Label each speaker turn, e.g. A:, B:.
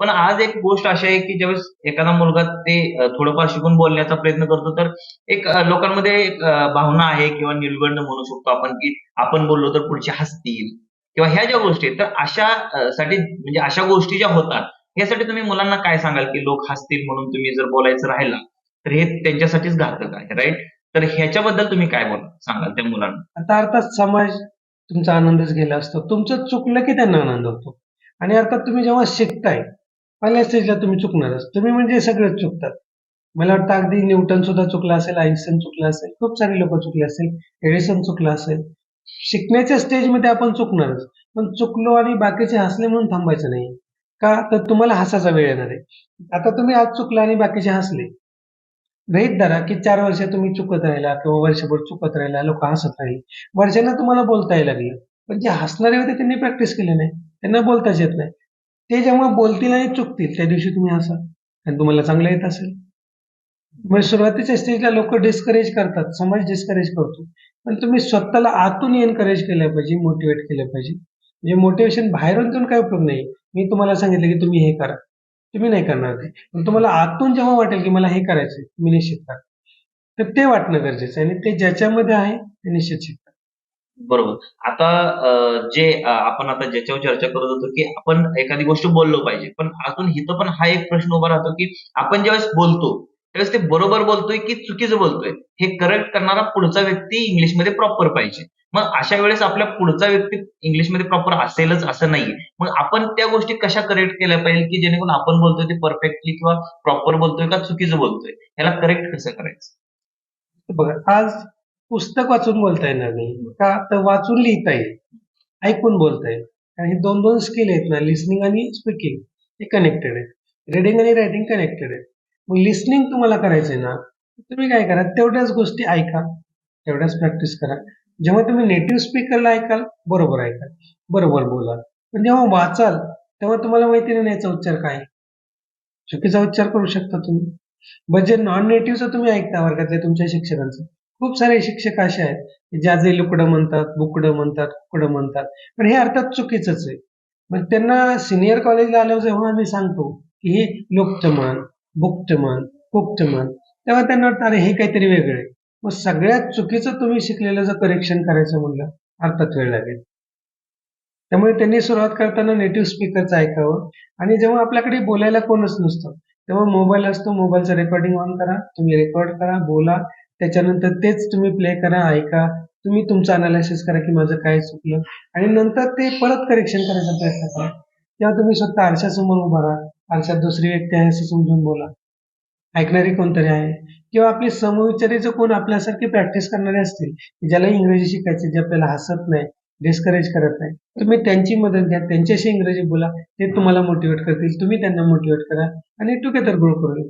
A: पण आज एक गोष्ट अशी आहे की ज्यावेळेस एखादा मुलगा ते थोडंफार शिकून बोलण्याचा प्रयत्न करतो तर एक लोकांमध्ये एक भावना आहे किंवा निर्गंड म्हणू शकतो आपण की आपण बोललो तर पुढचे हसतील. किंवा ह्या ज्या गोष्टी आहेत तर अशा साठी म्हणजे अशा गोष्टी ज्या होतात यासाठी तुम्ही मुलांना काय सांगाल की लोक हसतील म्हणून तुम्ही जर बोलायचं राहिला तर हे त्यांच्यासाठीच घातक आहे राईट तर ह्याच्याबद्दल तुम्ही काय बोला सांगाल त्या मुलांना?
B: आता अर्थात समाज तुमचा आनंदच गेला असतो. तुमचं चुकलं की त्यांना आनंद होतो. आणि अर्थात तुम्ही जेव्हा शिकताय पहिल्या स्टेजला तुम्ही चुकणारच तुम्ही म्हणजे सगळेच चुकतात. मला वाटतं अगदी न्यूटन सुद्धा चुकला असेल आईन्स्टन चुकला असेल खूप सारे लोक चुकले असेल एडिसन चुकला असेल. शिकण्याच्या स्टेजमध्ये आपण चुकणारच. पण चुकलो आणि बाकीचे हसले म्हणून थांबायचं नाही. का? तर तुम्हाला हसायचा वेळ येणार आहे. आता तुम्ही आज चुकला आणि बाकीचे हसले. गृहीत धरा की चार वर्ष तुम्ही चुकत राहिला किंवा वर्षभर चुकत राहिला लोक हसत राहिले. वर्षांना तुम्हाला बोलता यायला लागलं. पण जे हसणारे होते त्यांनी प्रॅक्टिस केली नाही. त्यांना बोलताच येत नाही. ते जेव्हा बोलतील आणि चुकतील त्या दिवशी तुम्ही असाल आणि तुम्हाला चांगलं येत असेल. म्हणजे सुरुवातीच्या स्टेजला लोक डिस्करेज करतात. समाज डिस्करेज करतो. पण तुम्ही स्वतःला आतून एनकरेज केलं पाहिजे मोटिवेट केलं पाहिजे. म्हणजे मोटिवेशन बाहेरून देऊन काय उपयोग नाही. मी तुम्हाला सांगितलं की तुम्ही हे करा. तुम्ही नाही करणार ते. पण तुम्हाला आतून जेव्हा वाटेल की मला हे करायचं तुम्ही निश्चित करा. तर ते वाटणं गरजेचं आहे. आणि ते ज्याच्यामध्ये आहे ते निश्चित शिकतात
A: बरोबर. आता अ, जे अ, आपण आता ज्याच्यावर चर्चा करत होतो की आपण एखादी गोष्ट बोललो पाहिजे. पण अजून इथं पण हा एक प्रश्न उभा राहतो की आपण ज्यावेळेस बोलतो त्यावेळेस ते बरोबर बोलतोय की चुकीचं बोलतोय? हे करेक्ट करणारा पुढचा व्यक्ती इंग्लिशमध्ये प्रॉपर पाहिजे. मग अशा वेळेस आपल्या पुढचा व्यक्ती इंग्लिशमध्ये प्रॉपर असेलच असं नाहीये. मग आपण त्या गोष्टी कशा करेक्ट केल्या पाहिजे की जेणेकरून आपण बोलतोय ते परफेक्टली किंवा प्रॉपर बोलतोय का चुकीचं बोलतोय? याला करेक्ट कसं करायचं?
B: बघा आज पुस्तक वाचून बोलता येणार नाही. का तर वाचून लिहिता येईल. ऐकून बोलता येईल. कारण हे दोन दोन स्किल आहेत ना लिसनिंग आणि स्पीकिंग हे कनेक्टेड आहेत. रिडिंग आणि रायटिंग कनेक्टेड आहेत. मग लिसनिंग तुम्हाला करायचंय ना तुम्ही काय करा तेवढ्याच गोष्टी ऐका. तेवढ्याच प्रॅक्टिस करा. जेव्हा तुम्ही नेटिव्ह स्पीकरला ऐकाल बरोबर ऐकाल. बरोबर बोलाल पण जेव्हा वाचाल तेव्हा तुम्हाला माहिती नाही याचा उच्चार काय. चुकीचा उच्चार करू शकता तुम्ही. बट जे नॉन नेटिव्हचं तुम्ही ऐकता वर्गातल्या तुमच्या शिक्षकांचं. खूप सारे शिक्षक असे आहेत ज्याजे ज्या जे लुकडं म्हणतात बुकडं म्हणतात कुकडं म्हणतात. पण हे अर्थात चुकीचंच आहे. मग त्यांना सिनियर कॉलेजला आल्यावर जेव्हा आम्ही सांगतो की हे लुप्त म्हण बुक्त म्हण कुप्त म्हण तेव्हा त्यांना वाटतं अरे हे काहीतरी वेगळं आहे. मग सगळ्यात चुकीचं तुम्ही शिकलेलं जर करेक्शन करायचं म्हणलं अर्थात वेळ लागेल. त्यामुळे त्यांनी सुरुवात करताना नेटिव्ह स्पीकरचं ऐकावं. आणि जेव्हा आपल्याकडे बोलायला कोणच नसतं तेव्हा मोबाईल असतो मोबाईलचं रेकॉर्डिंग ऑन करा तुम्ही रेकॉर्ड करा बोला. त्याच्यानंतर तेच तुम्ही प्ले करा ऐका. तुम्ही तुमचं अनालिसिस करा की माझं काय चुकलं. आणि नंतर ते परत करेक्शन करायचा प्रयत्न करा. किंवा तुम्ही स्वतः आरशासमोर उभा राहा. आरशात दुसरी व्यक्ती आहे असं समजून बोला. ऐकणारी कोणतरी आहे? किंवा आपली समविचारीचं कोण आपल्यासारखी प्रॅक्टिस करणारे असतील ज्याला इंग्रजी शिकायचे जे आपल्याला हसत नाही डिस्करेज करत नाही तुम्ही त्यांची मदत घ्या. त्यांच्याशी इंग्रजी बोला. ते तुम्हाला मोटिवेट करतील. तुम्ही त्यांना मोटिवेट करा. आणि टुगेदर ग्रो करू